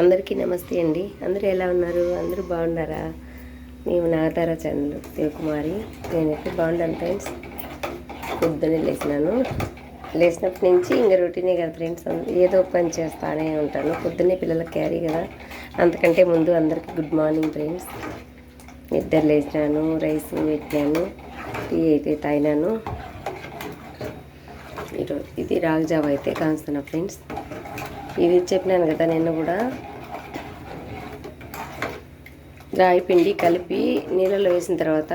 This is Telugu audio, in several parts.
అందరికీ నమస్తే అండి. అందరూ ఎలా ఉన్నారు? అందరూ బాగున్నారా? మేము నాగతార ఛానల్ దేవకుమారి. నేనైతే బాగున్నాను ఫ్రెండ్స్. పొద్దున్నే లేచినాను. లేచినప్పటి నుంచి ఇంకా రొటీనే కదా ఫ్రెండ్స్. ఏదో ఒక పని చేస్తానే ఉంటాను. పొద్దున్నే పిల్లలకు క్యారీ కదా. అంతకంటే ముందు అందరికీ గుడ్ మార్నింగ్ ఫ్రెండ్స్. నిద్ర లేచినాను రైస్ పెట్టాను టీ అయితే తాగినాను. ఈరోజు ఇది రాగజావ అయితే కాస్తున్నా ఫ్రెండ్స్. ఇది చెప్పినాను కదా నిన్న కూడా. రాయి పిండి కలిపి నీళ్ళలో వేసిన తర్వాత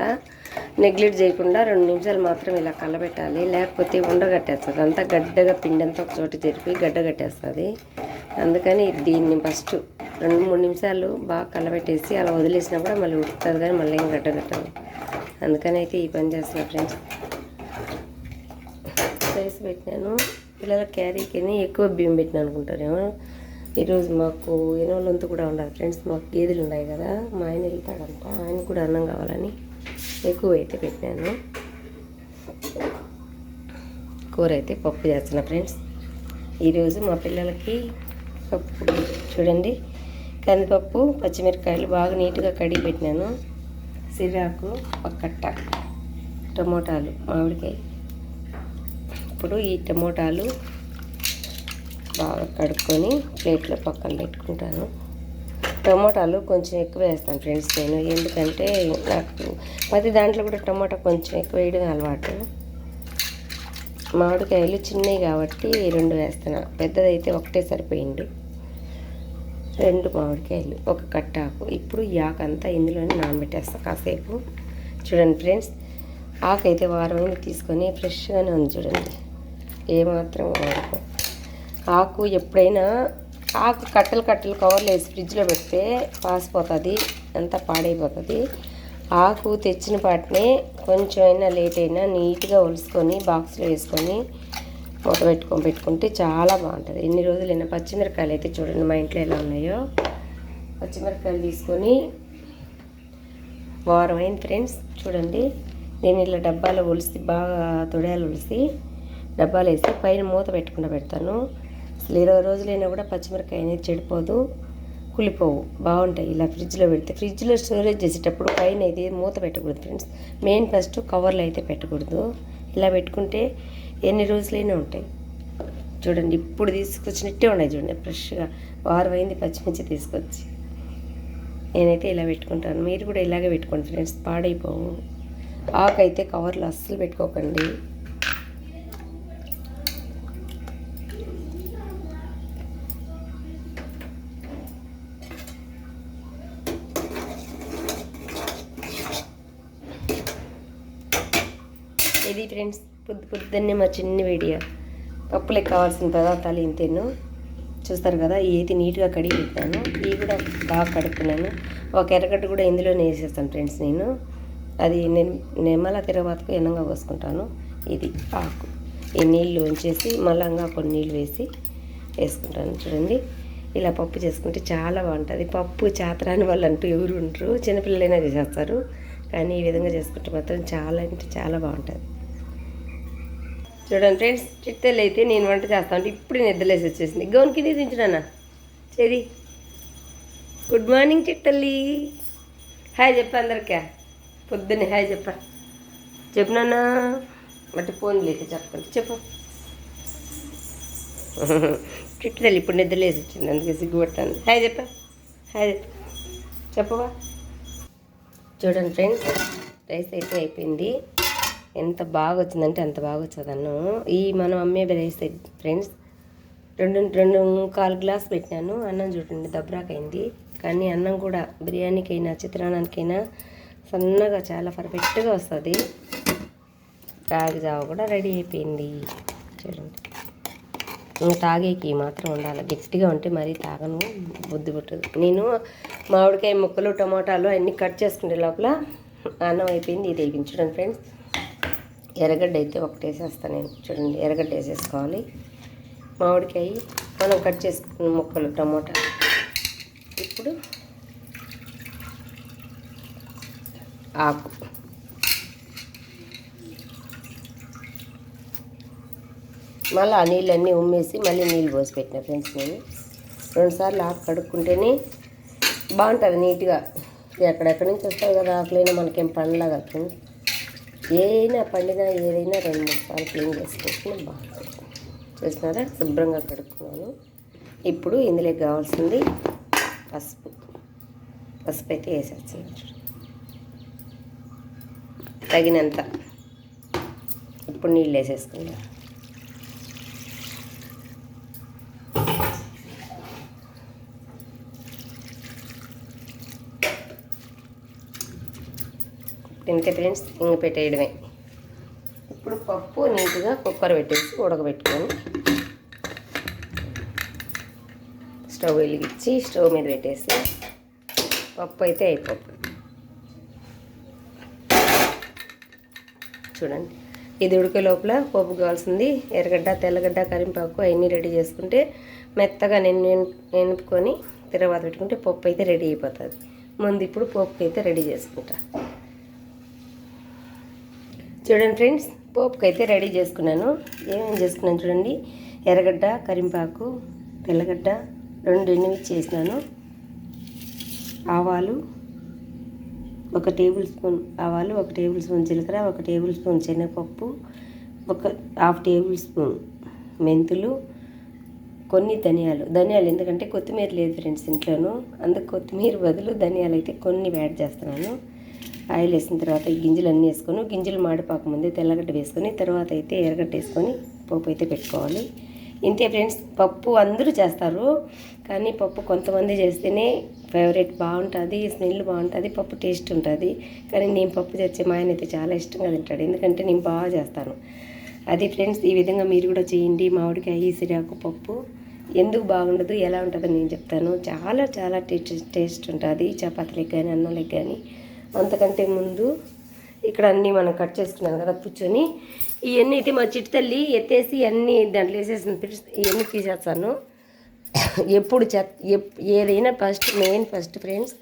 నెగ్లెక్ట్ చేయకుండా రెండు నిమిషాలు మాత్రం ఇలా కలబెట్టాలి. లేకపోతే ఉండగట్టేస్తుంది. అంతా గడ్డగా పిండి అంతా ఒక చోట జరిపి గడ్డ కట్టేస్తుంది అందుకని దీన్ని ఫస్ట్ రెండు మూడు నిమిషాలు బాగా కలబెట్టేసి అలా వదిలేసినా కూడా మళ్ళీ ఉడుకుతుంది కానీ మళ్ళీ ఏం గడ్డగట్టదు. అందుకని అయితే ఈ పని చేస్తున్నా ఫ్రెండ్స్. రైస్ పెట్టినాను. పిల్లల క్యారీకి ఎక్కువ బియ్యం పెట్టిన అనుకుంటారేమో. ఈరోజు మాకు ఎనోళ్ళంతా కూడా ఉండాలి ఫ్రెండ్స్ మాకు గేదెలు ఉన్నాయి కదా మా ఆయన వెళ్తాడంట ఆయన కూడా అన్నం కావాలని ఎక్కువ అయితే పెట్టినాను. కూర అయితే పప్పు చేస్తున్నా ఫ్రెండ్స్. ఈరోజు మా పిల్లలకి పప్పు చూడండి. కందిపప్పు పచ్చిమిరపకాయలు బాగా నీట్గా కడిగి పెట్టినాను. సిరాకు ఒక కట్ట టమోటాలు మామిడికాయ ఇప్పుడు ఈ టమోటాలు బాగా కడుక్కొని ప్లేట్లో పక్కన పెట్టుకుంటాను. టమోటాలు కొంచెం ఎక్కువ వేస్తాను ఫ్రెండ్స్ నేను. ఎందుకంటే నాకు ప్రతి దాంట్లో కూడా టమోటా కొంచెం ఎక్కువ వేయడం అలవాటు. మామిడికాయలు చిన్నవి కాబట్టి రెండు వేస్తాను. పెద్దదైతే ఒకటే సరిపోయింది. రెండు మామిడికాయలు ఒక కట్టాకు. ఇప్పుడు ఈ ఆకు అంతా ఇందులోనే నానబెట్టేస్తాను కాసేపు. చూడండి ఫ్రెండ్స్ ఆకు అయితే తీసుకొని ఫ్రెష్గానే ఉంది చూడండి. ఏమాత్రం వాడుకో. ఆకు ఎప్పుడైనా ఆకు కట్టలు కట్టలు కవర్లు వేసి ఫ్రిడ్జ్లో పెడితే పాసిపోతుంది అంతా పాడైపోతుంది. ఆకు తెచ్చిన పాటనే కొంచెం అయినా లేట్ అయినా నీట్గా ఒలుసుకొని బాక్స్లో వేసుకొని మూత పెట్టుకొని పెట్టుకుంటే చాలా బాగుంటుంది. ఎన్ని రోజులైనా పచ్చిమిరపకాయలు అయితే చూడండి మా ఇంట్లో ఎలా ఉన్నాయో. పచ్చిమిరపకాయలు తీసుకొని వారం అయింది ఫ్రెండ్స్ చూడండి. నేను ఇలా డబ్బాలో ఒలిసి బాగా తొడాలు ఒలిసి. డబ్బాలు వేసి పైన మూత పెట్టకుండా పెడతాను. అసలు ఇరవై రోజులైనా కూడా పచ్చిమిరకాయ అనేది చెడిపోదు. కులిపోవు బాగుంటాయి. ఇలా ఫ్రిడ్జ్లో పెడితే ఫ్రిడ్జ్లో స్టోరేజ్ చేసేటప్పుడు పైన అయితే మూత పెట్టకూడదు ఫ్రెండ్స్. మెయిన్ ఫస్ట్ కవర్లో అయితే పెట్టకూడదు. ఇలా పెట్టుకుంటే ఎన్ని రోజులైనా ఉంటాయి. చూడండి ఇప్పుడు తీసుకొచ్చినట్టే ఉన్నాయి చూడండి ఫ్రెష్గా. వారం అయింది పచ్చిమిర్చి తీసుకొచ్చి. నేనైతే ఇలా పెట్టుకుంటాను. మీరు కూడా ఇలాగే పెట్టుకోండి ఫ్రెండ్స్ పాడైపోవు. ఆకైతే కవర్లు అస్సలు పెట్టుకోకండి. ఇది ఫ్రెండ్స్ పొద్దు పొద్దున్నే మా చిన్న వీడియో. పప్పులకు కావాల్సిన పదార్థాలు ఇంతేను చూస్తారు కదా ఏది నీట్గా కడిగి పెట్టాను. ఇవి కూడా బాగా కడుక్కున్నాను. ఒక ఎర్రగడ్డ కూడా ఇందులోనే వేసేస్తాను ఫ్రెండ్స్ నేను. అది నేను నిమ్మల తిరగబాతకు ఎన్నంగా పోసుకుంటాను ఇది ఆకు. ఈ నీళ్ళు ఉంచేసి మళ్ళంగా కొన్ని నీళ్ళు వేసి వేసుకుంటాను చూడండి. ఇలా పప్పు చేసుకుంటే చాలా బాగుంటుంది. పప్పు చాతరాని వాళ్ళు అంటూ ఎవరు ఉండరు. చిన్నపిల్లలైనా చేసేస్తారు. కానీ ఈ విధంగా చేసుకుంటే మాత్రం చాలా అంటే చాలా బాగుంటుంది. చూడండి ఫ్రెండ్స్ చిట్టెలు అయితే నేను వంట చేస్తా ఉంటే ఇప్పుడు నిద్రలేసి వచ్చేసింది. గౌన్కి దించునా చెది గుడ్ మార్నింగ్ చిట్టల్లి. హాయ్ చెప్ప అందరికా. పొద్దున్నే హాయ్ చెప్ప. చెప్పినానా నాన్న. బట్టి ఫోన్ లేక చెప్పండి చెప్పు. చిట్టతల్లి ఇప్పుడు నిద్రలేసి వచ్చింది అందుకే సిగ్గుపడతాను. హాయ్ చెప్ప. హాయ్ చెప్ప. చెప్పవా? చూడండి ఫ్రెండ్స్ రైస్ అయితే అయిపోయింది. ఎంత బాగా వచ్చిందంటే అంత బాగా వచ్చేది అన్నం. ఈ మనం అమ్మే రైస్ ఫ్రెండ్స్ రెండు రెండు కాలు గ్లాస్ పెట్టినాను అన్నం చూడండి దబ్రాకైంది కానీ అన్నం కూడా బిర్యానీకైనా చిత్రాన్నానికైనా సన్నగా చాలా పర్ఫెక్ట్గా వస్తుంది. రాగి జావ కూడా రెడీ అయిపోయింది. చూడండి. ఇంకా తాగేకి మాత్రం ఉండాలి. గట్టిగా ఉంటే మరీ తాగను బుద్ధి పుట్టదు. నేను మామిడికాయ ముక్కలు టమాటాలు అన్నీ కట్ చేసుకునే లోపల అన్నం అయిపోయింది. ఇది వేయించడం ఫ్రెండ్స్. ఎర్రగడ్డ అయితే ఒకటి వేసేస్తాను నేను. చూడండి ఎర్రగడ్డ వేసేసుకోవాలి. మామిడికాయ మనం కట్ చేసుకున్న ముక్కలు టమోటా. ఇప్పుడు ఆకు. మళ్ళీ ఆ నీళ్ళన్నీ ఉమ్మేసి మళ్ళీ నీళ్ళు పోసి పెట్టిన ఫ్రెండ్స్ నేను. రెండుసార్లు ఆకు కడుక్కుంటేనే బాగుంటుంది నీట్గా. ఎక్కడెక్కడి నుంచి వస్తుంది కదా ఆకులైనా మనకేం పండలాగా ఫ్రెండ్స్ ఏదైనా పండినా ఏదైనా రెండు మూడు సార్లు క్లీన్ చేసుకుంటే బాగుంటుంది. చూసినారా? శుభ్రంగా కడుక్కున్నాను. ఇప్పుడు ఇందులోకి కావాల్సింది పసుపు. పసుపు అయితే వేసేస్తున్నాను తగినంత. ఇప్పుడు నీళ్ళు వేసేసుకున్నాను తింటే ఫ్రెండ్స్ ఇంగ పెట్టేయడమే. ఇప్పుడు పప్పు నీట్గా కుక్కర్ పెట్టేసి ఉడకబెట్టుకొని స్టవ్ వెలిగించి స్టవ్ మీద పెట్టేసి పప్పు అయితే అయిపోతుంది. చూడండి. ఇది ఉడికే లోపల పప్పు కావాల్సింది. ఎర్రగడ్డ తెల్లగడ్డ కరింపాకు అవన్నీ రెడీ చేసుకుంటే మెత్తగా నేను ఎనుపుకొని తర్వాత పెట్టుకుంటే పప్పు అయితే రెడీ అయిపోతుంది. ముందు ఇప్పుడు పప్పు అయితే రెడీ చేసుకుంటా. చూడండి ఫ్రెండ్స్ పోపుకి అయితే రెడీ చేసుకున్నాను. ఏమేమి చేసుకున్నాను చూడండి. ఎర్రగడ్డ కరింపాకు తెల్లగడ్డ రెండు ఎండుమిర్చి చేసినాను. ఆవాలు ఒక టేబుల్ స్పూన్ ఆవాలు ఒక టేబుల్ స్పూన్ జీలకర్ర ఒక టేబుల్ స్పూన్ శనగపప్పు ఒక హాఫ్ టేబుల్ స్పూన్ మెంతులు కొన్ని ధనియాలు. ధనియాలు ఎందుకంటే కొత్తిమీర లేదు ఫ్రెండ్స్ ఇంట్లోనూ. అందుకు కొత్తిమీర బదులు ధనియాలు అయితే కొన్ని యాడ్ చేస్తున్నాను. ఆయిల్ వేసిన తర్వాత ఈ గింజలు అన్నీ వేసుకొని గింజలు మాడిపోక ముందే తెల్లగడ్డ వేసుకొని తర్వాత అయితే ఎర్రగడ్డ వేసుకొని పప్పు అయితే పెట్టుకోవాలి. ఇంతే ఫ్రెండ్స్ పప్పు అందరూ చేస్తారు కానీ పప్పు కొంతమంది చేస్తేనే ఫేవరెట్ బాగుంటుంది స్మెల్ బాగుంటుంది పప్పు టేస్ట్ ఉంటుంది. కానీ నేను పప్పు తెచ్చే మా ఆయన అయితే చాలా ఇష్టంగా తింటాడు ఎందుకంటే నేను బాగా చేస్తాను. అది ఫ్రెండ్స్ ఈ విధంగా మీరు కూడా చేయండి మామిడికాయ సిరాకు పప్పు. ఎందుకు బాగుండదు ఎలా ఉంటుందో నేను చెప్తాను. చాలా చాలా టేస్ట్ టేస్ట్ ఉంటుంది చపాతీలకు కానీ అన్నంలకు కానీ. అంతకంటే ముందు ఇక్కడ అన్నీ మనం కట్ చేసుకున్నాం కదా కూర్చొని. ఇవన్నీ అయితే మా చిట్టు తల్లి ఎత్తేసి అన్నీ దాంట్లో వేసేసిన ఇవన్నీ తీసేస్తాను. ఎప్పుడు చెత్త ఏదైనా ఫస్ట్ మెయిన్ ఫస్ట్ ఫ్రెండ్స్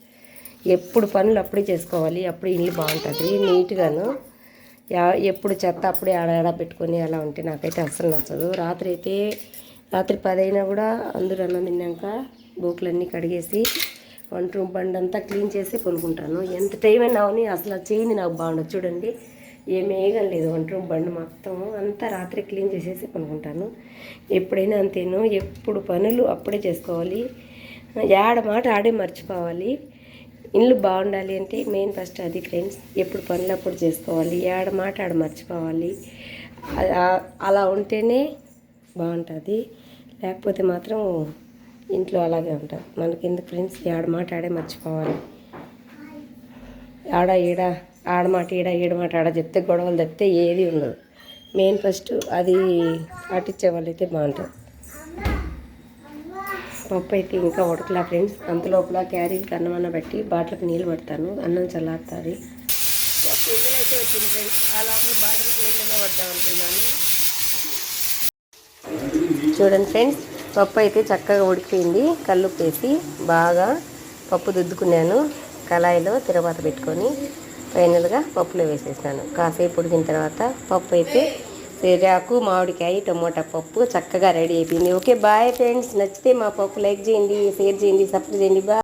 ఎప్పుడు పనులు అప్పుడే చేసుకోవాలి. అప్పుడు ఇల్లు బాగుంటుంది నీట్గాను. ఎప్పుడు చెత్త అప్పుడే ఆడ పెట్టుకొని అలా ఉంటే నాకైతే అస్సలు నచ్చదు. రాత్రి అయితే రాత్రి పదైనా కూడా అందరూ అన్నం తిన్నాక బూకులన్నీ కడిగేసి వంట రూమ్ బండి అంతా క్లీన్ చేసి కొనుక్కుంటాను ఎంత టైం అయినా అవని అసలు చేయింది నాకు బాగుండదు చూడండి ఏమేగం లేదు వంట రూమ్ బండి మొత్తం. అంతా రాత్రి క్లీన్ చేసేసి కొనుక్కుంటాను ఎప్పుడైనా అంతేను ఎప్పుడు పనులు అప్పుడే చేసుకోవాలి. ఆడ మాట ఆడే మర్చిపోవాలి. ఇల్లు బాగుండాలి అంటే మెయిన్ ఫస్ట్ అది ఫ్రెండ్స్. ఎప్పుడు పనులు అప్పుడు చేసుకోవాలి. ఆడ మాట ఆడ మర్చిపోవాలి. అలా ఉంటేనే బాగుంటుంది. లేకపోతే మాత్రం ఇంట్లో అలాగే ఉంటారు మనకి ఎందుకు ఫ్రెండ్స్ ఆడ మాట ఆడే మర్చిపోవాలి. ఆడ ఈడ ఆడమాట ఈడ ఈడమాట ఆడ చెప్తే గొడవలు తప్పితే ఏది ఉండదు. మెయిన్ ఫస్ట్ అది పాటించే వాళ్ళైతే బాగుంటుంది పప్పు అయితే ఇంకా ఉడకలా ఫ్రెండ్స్ అంత లోపల క్యారీకి అన్నం అన్న పెట్టి బాటిల్కి నీళ్ళు పడతాను. అన్నం చల్లారుతుంది. పప్పు అయితే వచ్చింది ఫ్రెండ్స్ ఆ లోపల బాటిల్కి నీళ్ళగా పడదాం అనుకున్నాను. చూడండి ఫ్రెండ్స్ పప్పు అయితే చక్కగా ఉడికిపోయింది. కళ్ళు బాగా పప్పు దుద్దుకున్నాను కళాయిలో తిరవాత పెట్టుకొని ఫైనల్గా పప్పులో వేసేసాను కాసేపు ఉడికిన తర్వాత పప్పు అయితే సిరాకు మామిడికాయ టమోటా పప్పు చక్కగా రెడీ అయిపోయింది. Okay bye friends. నచ్చితే మా పప్పు లైక్ చేయండి షేర్ చేయండి సపోర్ట్ చేయండి. బాయ్.